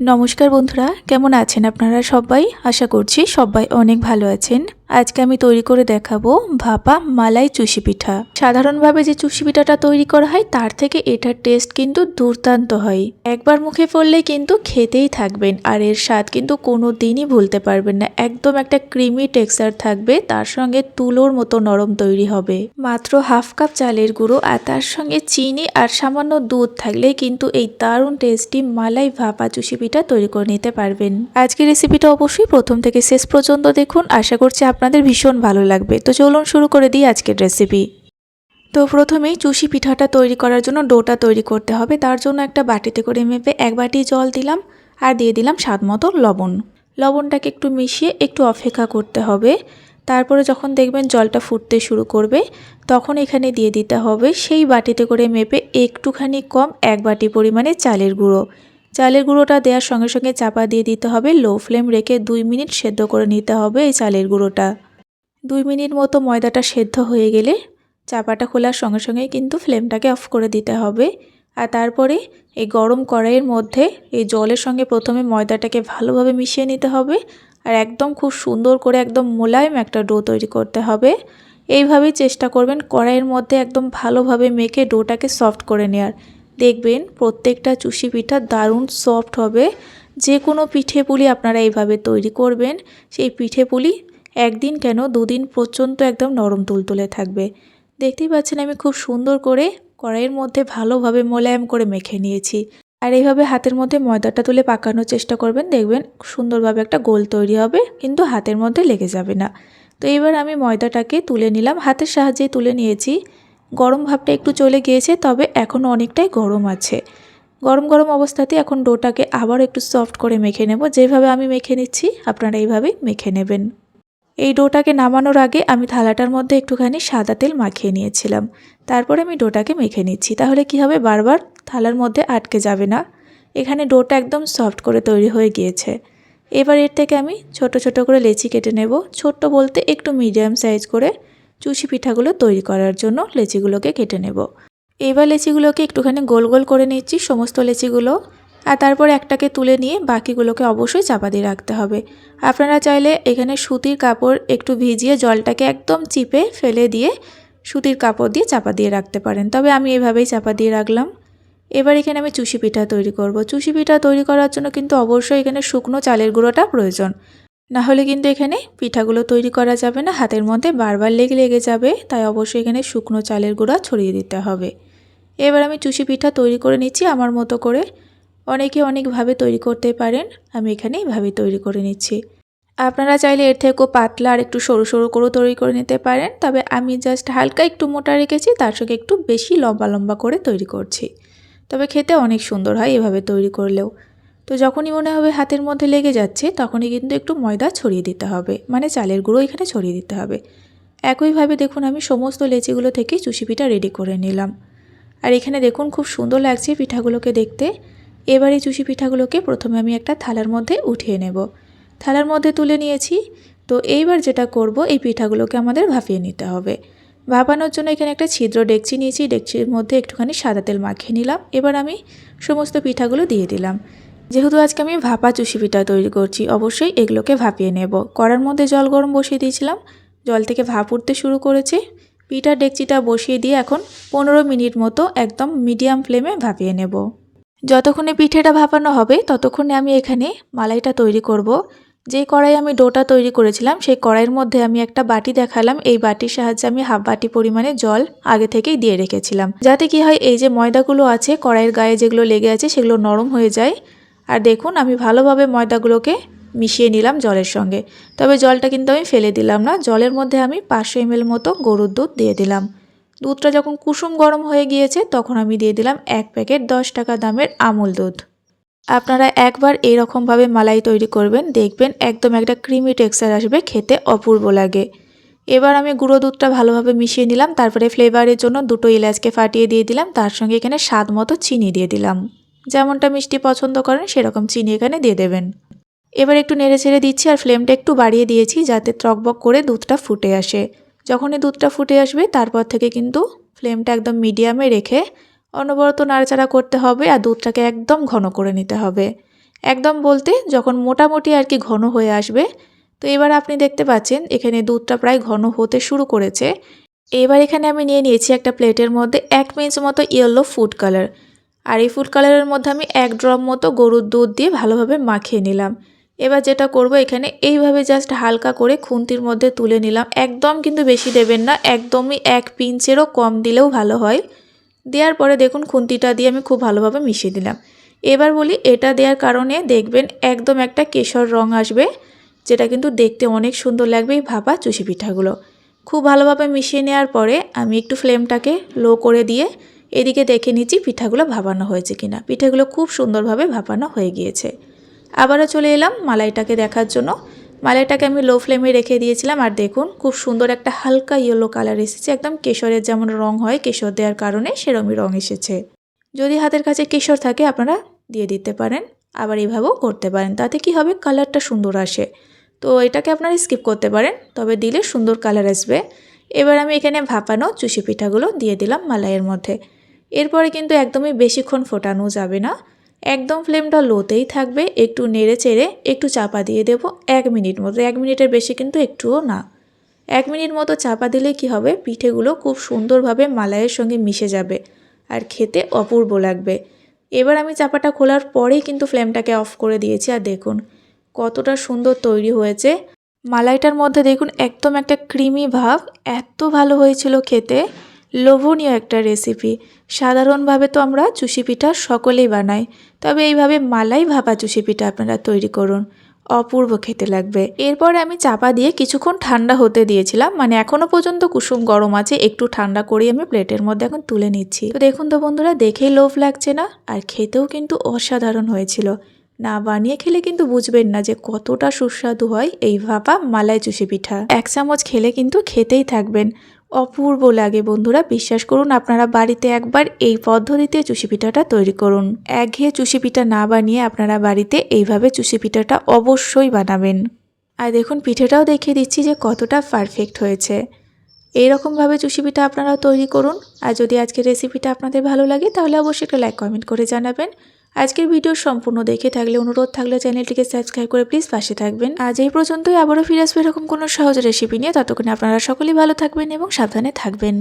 নমস্কার বন্ধুরা, কেমন আছেন আপনারা সবাই? আশা করছি সবাই অনেক ভালো আছেন। আজকে আমি তৈরি করে দেখাবো ভাপা মালাই চুষি পিঠা। সাধারণভাবে যে চুষি পিঠাটা তৈরি করা হয়, তার থেকে এটার টেস্ট কিন্তু দুর্দান্ত হয়। একবার মুখে পড়লে কিন্তু খেতেই থাকবেন, আর এর স্বাদ কিন্তু কোনো দিনই ভুলতে পারবেন না। একদম একটা ক্রিমি টেক্সচার থাকবে, তার সঙ্গে তুলোর মতো নরম তৈরি হবে। মাত্র হাফ কাপ চালের গুঁড়ো, আর তার সঙ্গে চিনি আর সামান্য দুধ থাকলে কিন্তু এই দারুণ টেস্টি মালাই ভাপা চুষি পিঠা তৈরি করে নিতে পারবেন। আজকের রেসিপিটা অবশ্যই প্রথম থেকে শেষ পর্যন্ত দেখুন। আশা করছি আপনাদের ভীষণ ভালো লাগবে। তো চলুন শুরু করে দিই আজকের রেসিপি। তো প্রথমেই চুষি পিঠাটা তৈরি করার জন্য ডোটা তৈরি করতে হবে। তার জন্য একটা বাটিতে করে মেপে এক বাটি জল দিলাম আর দিয়ে দিলাম স্বাদ মতো লবণ। লবণটাকে একটু মিশিয়ে একটু অপেক্ষা করতে হবে। তারপরে যখন দেখবেন জলটা ফুটতে শুরু করবে, তখন এখানে দিয়ে দিতে হবে সেই বাটিতে করে মেপে একটুখানি কম এক বাটি পরিমাণে চালের গুঁড়ো। চালের গুঁড়োটা দেওয়ার সঙ্গে সঙ্গে চাপা দিয়ে দিতে হবে। লো ফ্লেম রেখে দুই মিনিট সেদ্ধ করে নিতে হবে এই চালের গুঁড়োটা। দুই মিনিট মতো ময়দাটা সেদ্ধ হয়ে গেলে চাপাটা খোলার সঙ্গে সঙ্গেই কিন্তু ফ্লেমটাকে অফ করে দিতে হবে। আর তারপরে এই গরম কড়াইয়ের মধ্যে এই জলের সঙ্গে প্রথমে ময়দাটাকে ভালোভাবে মিশিয়ে নিতে হবে। আর একদম খুব সুন্দর করে একদম মোলায়েম একটা ডো তৈরি করতে হবে। এইভাবেই চেষ্টা করবেন কড়াইয়ের মধ্যে একদম ভালোভাবে মেখে ডোটাকে সফট করে নেওয়ার দেখবেন প্রত্যেকটা চুষি পিঠা দারুণ সফট হবে। যে কোনো পিঠে পুলি আপনারা এইভাবে তৈরি করবেন, সেই পিঠে পুলি একদিন কেন দুদিন পর্যন্ত একদম নরম তুলতুলে থাকবে। দেখতেই পাচ্ছেন আমি খুব সুন্দর করে কড়াইয়ের মধ্যে ভালোভাবে মোলায়েম করে মেখে নিয়েছি। আর এইভাবে হাতের মধ্যে ময়দাটা তুলে পাকানোর চেষ্টা করবেন, দেখবেন সুন্দরভাবে একটা গোল তৈরি হবে, কিন্তু হাতের মধ্যে লেগে যাবে না। তো এবার আমি ময়দাটাকে তুলে নিলাম, হাতের সাহায্যে তুলে নিয়েছি। গরম ভাবটা একটু চলে গিয়েছে, তবে এখনও অনেকটাই গরম আছে। গরম গরম অবস্থাতে এখন ডোটাকে আবার একটু সফট করে মেখে নেব। যেভাবে আমি মেখে নিচ্ছি, আপনারা এইভাবেই মেখে নেবেন। এই ডোটাকে নামানোর আগে আমি থালাটার মধ্যে একটুখানি সাদা তেল মাখিয়ে নিয়েছিলাম। তারপরে আমি ডোটাকে মেখে নিচ্ছি। তাহলে কি হবে? বারবার থালার মধ্যে আটকে যাবে না। এখানে ডোটা একদম সফট করে তৈরি হয়ে গিয়েছে। এবার এর থেকে আমি ছোট ছোট করে লেচি কেটে নেব। ছোট্ট বলতে একটু মিডিয়াম সাইজ করে চুষি পিঠাগুলো তৈরি করার জন্য লেচিগুলোকে কেটে নেব। এবার লেচিগুলোকে একটুখানি গোল গোল করে নিচ্ছি সমস্ত লেচিগুলো। আর তারপর একটাকে তুলে নিয়ে বাকিগুলোকে অবশ্যই চাপা দিয়ে রাখতে হবে। আপনারা চাইলে এখানে সুতির কাপড় একটু ভিজিয়ে জলটাকে একদম চিপে ফেলে দিয়ে সুতির কাপড় দিয়ে চাপা দিয়ে রাখতে পারেন। তবে আমি এভাবেই চাপা দিয়ে রাখলাম। এবার এখানে আমি চুষি পিঠা তৈরি করব। চুষি পিঠা তৈরি করার জন্য কিন্তু অবশ্যই এখানে শুকনো চালের গুঁড়োটা প্রয়োজন। না হলে কিন্তু এখানে পিঠাগুলো তৈরি করা যাবে না, হাতের মধ্যে বারবার লেগে লেগে যাবে, তাই অবশ্যই এখানে শুকনো চালের গুঁড়া ছড়িয়ে দিতে হবে। এবার আমি চুষি পিঠা তৈরি করে নিচ্ছি আমার মতো করে। অনেকে অনেকভাবে তৈরি করতে পারেন, আমি এখানে এইভাবে তৈরি করে নিচ্ছি। আপনারা চাইলে এর থেকেও পাতলা আর একটু সরু সরু করেও তৈরি করে নিতে পারেন, তবে আমি জাস্ট হালকা একটু মোটা রেখেছি, তার সঙ্গে একটু বেশি লম্বা লম্বা করে তৈরি করছি। তবে খেতে অনেক সুন্দর হয় এভাবে তৈরি করলেও। তো যখনই মনে হবে হাতের মধ্যে লেগে যাচ্ছে, তখনই কিন্তু একটু ময়দা ছড়িয়ে দিতে হবে। মানে চালের গুঁড়ো এখানে ছড়িয়ে দিতে হবে। একইভাবে দেখুন আমি সমস্ত লেচিগুলো থেকে চুষি পিঠা রেডি করে নিলাম। আর এখানে দেখুন খুব সুন্দর লাগছে পিঠাগুলোকে দেখতে। এবার এই চুষি পিঠাগুলোকে প্রথমে আমি একটা থালার মধ্যে উঠিয়ে নেব। থালার মধ্যে তুলে নিয়েছি। তো এইবার যেটা করব, এই পিঠাগুলোকে আমাদের ভাপিয়ে নিতে হবে। ভাপানোর জন্য এখানে একটা ছিদ্র ডেকচি নিয়েছি। ডেকচির মধ্যে একটুখানি সাদা তেল মাখিয়ে নিলাম। এবার আমি সমস্ত পিঠাগুলো দিয়ে দিলাম। যেহেতু আজকে আমি ভাপা চুষি পিঠা তৈরি করছি, অবশ্যই এগুলোকে ভাপিয়ে নেব। কড়ার মধ্যে জল গরম বসিয়ে দিয়েছিলাম। জল থেকে ভাপ উঠতে শুরু করেছে। পিঠার ডেকচিটা বসিয়ে দিয়ে এখন পনেরো মিনিট মতো একদম মিডিয়াম ফ্লেমে ভাপিয়ে নেব। যতক্ষণে পিঠেটা ভাপানো হবে, ততক্ষণে আমি এখানে মালাইটা তৈরি করব। যে কড়াই আমি ডোটা তৈরি করেছিলাম, সেই কড়াইয়ের মধ্যে আমি একটা বাটি দেখালাম। এই বাটির সাহায্যে আমি হাফ বাটি পরিমাণে জল আগে থেকেই দিয়ে রেখেছিলাম। যাতে কি হয়, এই যে ময়দাগুলো আছে, কড়াইয়ের গায়ে যেগুলো লেগে আছে, সেগুলো নরম হয়ে যায়। আর দেখুন, আমি ভালোভাবে ময়দাগুলোকে মিশিয়ে নিলাম জলের সঙ্গে। তবে জলটা কিন্তু আমি ফেলে দিলাম না, জলের মধ্যে আমি পাঁচশো এমএল মতো গরুর দুধ দিয়ে দিলাম। দুধটা যখন কুসুম গরম হয়ে গিয়েছে, তখন আমি দিয়ে দিলাম এক প্যাকেট দশ টাকা দামের আমুল দুধ। আপনারা একবার এইরকমভাবে মালাই তৈরি করবেন, দেখবেন একদম একটা ক্রিমি টেক্সচার আসবে, খেতে অপূর্ব লাগে। এবার আমি গুঁড়ো দুধটা ভালোভাবে মিশিয়ে নিলাম, তারপরে ফ্লেভারের জন্য দুটো এলাচকে ফাটিয়ে দিয়ে দিলাম, তার সঙ্গে এখানে স্বাদ মতো চিনি দিয়ে দিলাম। যেমনটা মিষ্টি পছন্দ করেন, সেরকম চিনি এখানে দিয়ে দেবেন। এবার একটু নেড়ে ছেড়ে দিচ্ছি আর ফ্লেমটা একটু বাড়িয়ে দিয়েছি যাতে ত্রকবক করে দুধটা ফুটে আসে। যখনই দুধটা ফুটে আসবে, তারপর থেকে কিন্তু ফ্লেমটা একদম মিডিয়ামে রেখে অনবরত নাড়াচাড়া করতে হবে আর দুধটাকে একদম ঘন করে নিতে হবে। একদম বলতে যখন মোটামুটি আর কি ঘন হয়ে আসবে, তো এবার আপনি দেখতে পাচ্ছেন এখানে দুধটা প্রায় ঘন হতে শুরু করেছে। এবার এখানে আমি নিয়ে নিয়েছি একটা প্লেটের মধ্যে এক পিঞ্চ মতো ইয়েলো ফুড কালার আর এই ফুড কালারের মধ্যে আমি এক ড্রপ মতো গরুর দুধ দিয়ে ভালোভাবে মাখিয়ে নিলাম। এবার যেটা করব এখানে এইভাবে জাস্ট হালকা করে খুন্তির মধ্যে তুলে নিলাম। একদম কিন্তু বেশি দেবেন না, একদমই এক পিঞ্চেরও কম দিলেও ভালো হয়। দেওয়ার পরে দেখুন খুন্তিটা দিয়ে আমি খুব ভালোভাবে মিশিয়ে দিলাম। এবার বলি এটা দেওয়ার কারণে দেখবেন একদম একটা কেশর রং আসবে, যেটা কিন্তু দেখতে অনেক সুন্দর লাগবে এই ভাপা চুষি পিঠাগুলো। খুব ভালোভাবে মিশিয়ে নেওয়ার পরে আমি একটু ফ্লেমটাকে লো করে দিয়ে এদিকে দেখে নিচ্ছি পিঠাগুলো ভাপানো হয়েছে কিনা। পিঠাগুলো খুব সুন্দরভাবে ভাপানো হয়ে গিয়েছে। আবারও চলে এলাম মালাইটাকে দেখার জন্য। মালাইটাকে আমি লো ফ্লেমে রেখে দিয়েছিলাম। আর দেখুন, খুব সুন্দর একটা হালকা ইয়েলো কালার এসেছে। একদম কেশরের যেমন রং হয়, কেশর দেওয়ার কারণে সেরমই রং এসেছে। যদি হাতের কাছে কেশর থাকে, আপনারা দিয়ে দিতে পারেন। আবার এইভাবেও করতে পারেন। তাতে কি হবে? কালারটা সুন্দর আসে। তো এটাকে আপনারা স্কিপ করতে পারেন। তবে দিলে সুন্দর কালার আসবে। এবার আমি এখানে ভাপানো চুষি পিঠাগুলো দিয়ে দিলাম মালাইয়ের মধ্যে। এরপরে কিন্তু একদমই বেশিক্ষণ ফোটানো যাবে না। একদম ফ্লেমটা লোতেই থাকবে, একটু নেড়ে চেড়ে একটু চাপা দিয়ে দেব এক মিনিট মতো। এক মিনিটের বেশি কিন্তু একটুও না। এক মিনিট মতো চাপা দিলে কি হবে? পিঠেগুলো খুব সুন্দরভাবে মালাইয়ের সঙ্গে মিশে যাবে আর খেতে অপূর্ব লাগবে। এবার আমি চাপাটা খোলার পরেই কিন্তু ফ্লেমটাকে অফ করে দিয়েছি আর দেখুন কতটা সুন্দর তৈরি হয়েছে। মালাইটার মধ্যে দেখুন একদম একটা ক্রিমি ভাব, এত ভালো হয়েছিল খেতে। লোভনীয় একটা রেসিপি সাধারণভাবে তো আমরা চুষি পিঠা সকলেই বানাই, তবে এইভাবে মালাই ভাপা চুষি পিঠা আপনারা তৈরি করুন। অপূর্ব খেতে লাগবে। এরপর আমি চাপা দিয়ে কিছুক্ষণ ঠান্ডা হতে দিয়েছিলাম মানে এখনও পর্যন্ত কুসুম গরম আছে, একটু ঠান্ডা করে আমি প্লেটের মধ্যে এখন তুলে নিচ্ছি। তো দেখুন তো বন্ধুরা, দেখেই লোভ লাগছে না? আর খেতেও কিন্তু অসাধারণ হয়েছিল। না বানিয়ে খেলে কিন্তু বুঝবেন না যে কতটা সুস্বাদু হয় এই ভাপা মালাই চুষি পিঠা। এক চামচ খেলে কিন্তু খেতেই থাকবেন। অপূর্ব লাগে বন্ধুরা, বিশ্বাস করুন, আপনারা বাড়িতে একবার এই পদ্ধতিতে চুষি পিঠাটা তৈরি করুন। একঘেয়ে চুষি পিঠা না বানিয়ে আপনারা বাড়িতে এইভাবে চুষি পিঠাটা অবশ্যই বানাবেন। আর দেখুন, পিঠেটাও দেখিয়ে দিচ্ছি যে কতটা পারফেক্ট হয়েছে। এইরকমভাবে চুষি পিঠা আপনারা তৈরি করুন। আর যদি আজকের রেসিপিটা আপনাদের ভালো লাগে, তাহলে অবশ্যই একটা লাইক কমেন্ট করে জানাবেন। আজকের ভিডিও সম্পূর্ণ দেখে থাকলে অনুরোধ থাকলে চ্যানেলটিকে সাবস্ক্রাইব করে প্লিজ পাশে থাকবেন। আজ এই পর্যন্তই। আবারও ফিরে আসবে এরকম কোনো সহজ রেসিপি নিয়ে। ততক্ষণে আপনারা সকলেই ভালো থাকবেন এবং সাবধানে থাকবেন।